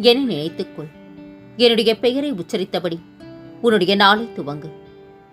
என நினைத்துக்கொள். என்னுடைய பெயரை உச்சரித்தபடி உன்னுடைய நாளை துவங்கு.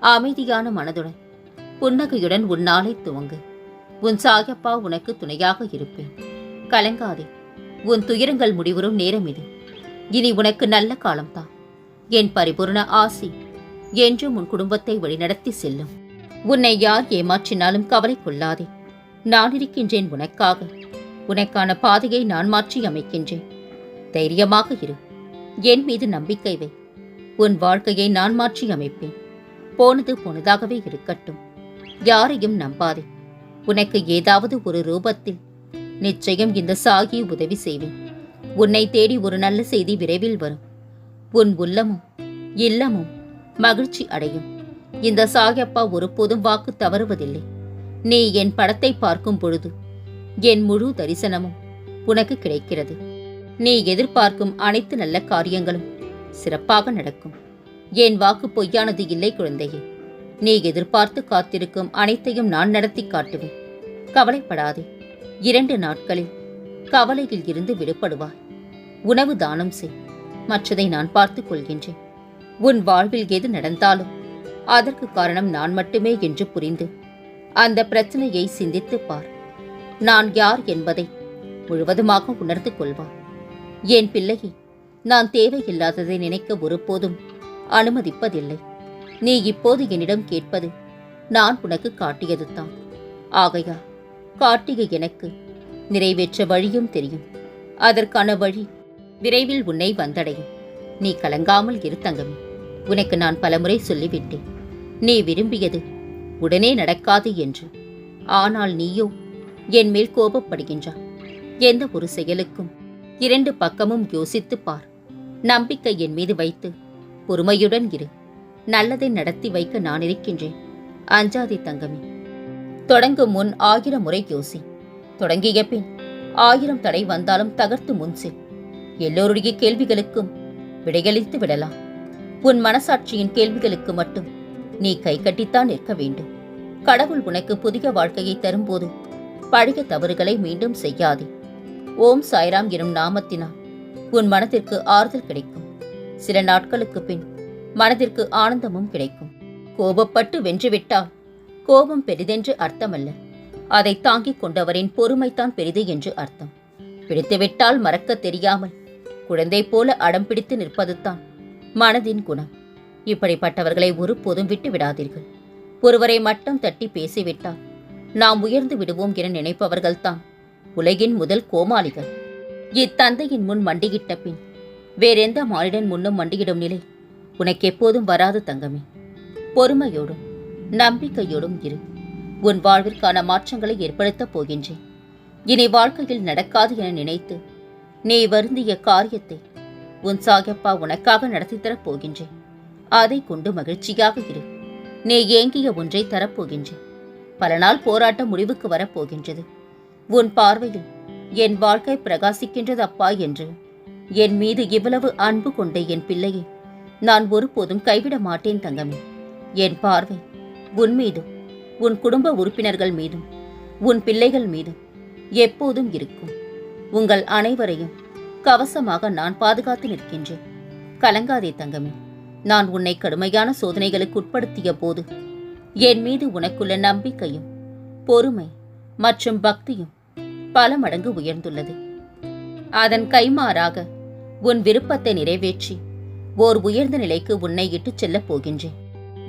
அமைதியான மனதுடன் புன்னகையுடன் உன் நாளை துவங்கு. உன் சாயப்பா உனக்கு துணையாக இருப்பேன். கலங்காதே உன் துயரங்கள் முடிவரும் நேரம் இது. இனி உனக்கு நல்ல காலம்தான் என் பரிபூர்ண ஆசி என்றும் உன் குடும்பத்தை வழிநடத்தி செல்லும். உன்னை யார் ஏமாற்றினாலும் கவலை கொள்ளாதே. நான் இருக்கின்றேன் உனக்காக. உனக்கான பாதையை நான் மாற்றி அமைக்கின்றேன். தைரியமாக இரு. என் மீது நம்பிக்கை வை. உன் வாழ்க்கையை நான் மாற்றி அமைப்பேன். போனது போனதாகவே இருக்கட்டும். யாரையும் நம்பாதே. உனக்கு ஏதாவது ஒரு ரூபத்தில் நிச்சயம் இந்த சாகி உதவி செய்வேன். உன்னை தேடி ஒரு நல்ல செய்தி விரைவில் வரும். உன் உள்ளமும் இல்லமும் மகிழ்ச்சி அடையும். இந்த சாயப்பா ஒருபோதும் வாக்கு தவறுவதில்லை. நீ என் படத்தை பார்க்கும் பொழுது என் முழு தரிசனமும் உனக்கு கிடைக்கிறது. நீ எதிர்பார்க்கும் அனைத்து நல்ல காரியங்களும் சிறப்பாக நடக்கும். என் வாக்கு பொய்யானது இல்லை குழந்தையே. நீ எதிர்பார்த்து காத்திருக்கும் அனைத்தையும் நான் நடத்தி காட்டுவேன். கவலைப்படாதே. இரண்டு நாட்களில் கவலையில் இருந்து விடுபடுவாய். உணவு தானம் செய். மற்றதை நான் பார்த்துக் கொள்கின்றேன். உன் வாழ்வில் எது நடந்தாலும் அதற்கு காரணம் நான் மட்டுமே என்று புரிந்து அந்த பிரச்சனையை சிந்தித்துப் பார். நான் யார் என்பதை முழுவதுமாக உணர்ந்து கொள்வார் என் பிள்ளையை நான் தேவையில்லாததை நினைக்க ஒருபோதும் அனுமதிப்பதில்லை. நீ இப்போது என்னிடம் கேட்பது நான் உனக்கு காட்டியதுதான் ஆகையா காட்டிய எனக்கு நிறைவேற்ற வழியும் தெரியும். அதற்கான வழி விரைவில் உன்னை வந்தடையும். நீ கலங்காமல் இரு தங்கமே. உனக்கு நான் பலமுறை சொல்லிவிட்டேன். நீ விரும்பியது உடனே நடக்காது என்று. ஆனால் நீயோ என் மேல் கோபப்படுகின்றாய். எந்த ஒரு செயலுக்கும் இரண்டு பக்கமும் யோசித்துப் பார். நம்பிக்கை என் மீது வைத்து பொறுமையுடன் இரு. நல்லதை நடத்தி வைக்க நான் இருக்கின்றேன். அஞ்சாதி தங்கமே. தொடங்கும் முன் ஆயிரம் முறை யோசி. தொடங்கிய பின் ஆயிரம் தடை வந்தாலும் தகர்த்து முன் செல். எல்லோருடைய கேள்விகளுக்கும் விடையளித்து விடலாம். உன் மனசாட்சியின் கேள்விகளுக்கு மட்டும் நீ கை கட்டித்தான் நிற்க வேண்டும். கடவுள் உனக்கு புதிய வாழ்க்கையை தரும்போது பழைய தவறுகளை மீண்டும் செய்யாதே. ஓம் சாய்ராம் எனும் நாமத்தினால் உன் மனதிற்கு ஆறுதல் கிடைக்கும். சில நாட்களுக்கு பின் மனதிற்கு ஆனந்தமும் கிடைக்கும். கோபப்பட்டு வென்றுவிட்டால் கோபம் பெரிதென்று அர்த்தமல்ல. அதை தாங்கிக் கொண்டவரின் பொறுமைத்தான் பெரிது என்று அர்த்தம். பிடித்துவிட்டால் மறக்க தெரியாமல் குழந்தை போல அடம் பிடித்து நிற்பதுதான் மனதின் குணம். இப்படிப்பட்டவர்களை ஒருபோதும் விட்டு விடாதீர்கள். ஒருவரை மட்டம் தட்டி பேசிவிட்டால் நாம் உயர்ந்து விடுவோம் என நினைப்பவர்கள்தான் உலகின் முதல் கோமாளிகள். இத்தந்தையின் முன் மண்டியிட்ட பின் வேறெந்த மானிடன் முன்னும் மண்டியிடும் நிலை? உனக்கு எப்போதும் வராது தங்கமே. பொறுமையோடும் நம்பிக்கையோடும் இரு. உன் வாழ்விற்கான மாற்றங்களை ஏற்படுத்தப் போகின்றேன். இனி வாழ்க்கையில் நடக்காது என நினைத்து நீ வருந்திய காரியத்தை உன் சாகப்பா உனக்காக நடத்தி தரப் போகின்றேன். அதை கொண்டு மகிழ்ச்சியாக இரு. நீ ஏங்கிய ஒன்றை தரப்போகின்றேன் பல நாள் போராட்டம் முடிவுக்கு வரப்போகின்றது உன் பார்வையில் என் வாழ்க்கை பிரகாசிக்கின்றது அப்பா என்று. என் மீது இவ்வளவு அன்பு கொண்ட என் பிள்ளையை நான் ஒருபோதும் கைவிட மாட்டேன் தங்கமே. என் பார்வை உன் மீதும் உன் குடும்ப உறுப்பினர்கள் மீதும் உன் பிள்ளைகள் மீதும் எப்போதும் இருக்கும். உங்கள் அனைவரையும் கவசமாக நான் பாதுகாத்து நிற்கின்றேன். கலங்காதே தங்கமே. நான் உன்னை கடுமையான சோதனைகளுக்கு உட்படுத்திய போது என் மீது உனக்குள்ள நம்பிக்கையும் பொறுமை மற்றும் பக்தியும் பல மடங்கு உயர்ந்துள்ளது. அதன் கைமாறாக உன் விருப்பத்தை நிறைவேற்றி ஓர் உயர்ந்த நிலைக்கு உன்னை இட்டுச் செல்லப் போகின்றேன்.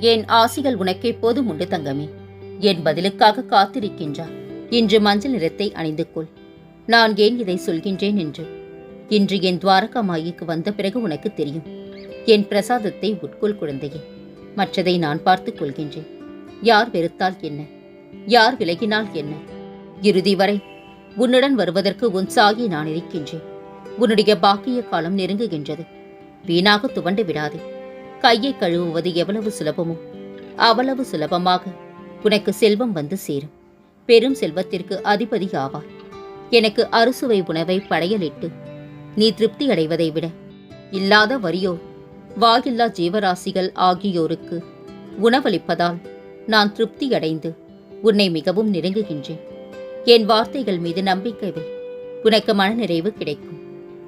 என் ஆசிகள் உனக்கு எப்போதும் உண்டு தங்கமே. என் பதிலுக்காக காத்திருக்கின்றார் இன்று மஞ்சள் நிறத்தை அணிந்து கொள் நான் ஏன் இதை சொல்கின்றேன் என்று. இன்று என் துவாரகா மாயிக்கு வந்த பிறகு உனக்கு தெரியும். என் பிரசாதத்தை உட்கொள் குழந்தையே. மற்றதை நான் பார்த்துக் கொள்கின்றேன். யார் வெறுத்தால் என்ன? யார் விலகினால் என்ன? இறுதி வரை உன்னுடன் வருவதற்கு உன் சாகி நான் இருக்கின்றேன் உன்னுடைய பாக்கிய காலம் நெருங்குகின்றது. வீணாக துவண்டு விடாதே. கையை கழுவுவது எவ்வளவு சுலபமோ அவ்வளவு சுலபமாக உனக்கு செல்வம் வந்து சேரும். பெரும் செல்வத்திற்கு அதிபதி ஆவார் எனக்கு அறுசுவை உணவை படையலிட்டு நீ திருப்தி அடைவதை விட இல்லாத வரியோர் வாயில்லா ஜீவராசிகள் ஆகியோருக்கு உணவளிப்பதால் நான் திருப்தியடைந்து உன்னை மிகவும் நெருங்குகின்றேன். என் வார்த்தைகள் மீது நம்பிக்கை வை. உனக்கு மனநிறைவு கிடைக்கும்.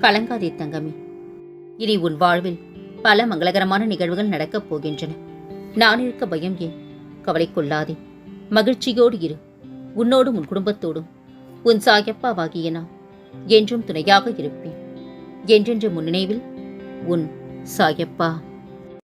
கலங்காதே தங்கமே. இனி உன் வாழ்வில் பல மங்களகரமான நிகழ்வுகள் நடக்கப் போகின்றன. நான் இருக்க பயம் ஏன்? கவலை கொள்ளாதே. மகிழ்ச்சியோடு இரு. உன்னோடும் உன் குடும்பத்தோடும். உன் சாயப்பாவாகிய நான் என்றும் துணையாக இருப்பேன். என்றென்று முன்னினைவில் உன் சாயப்பா.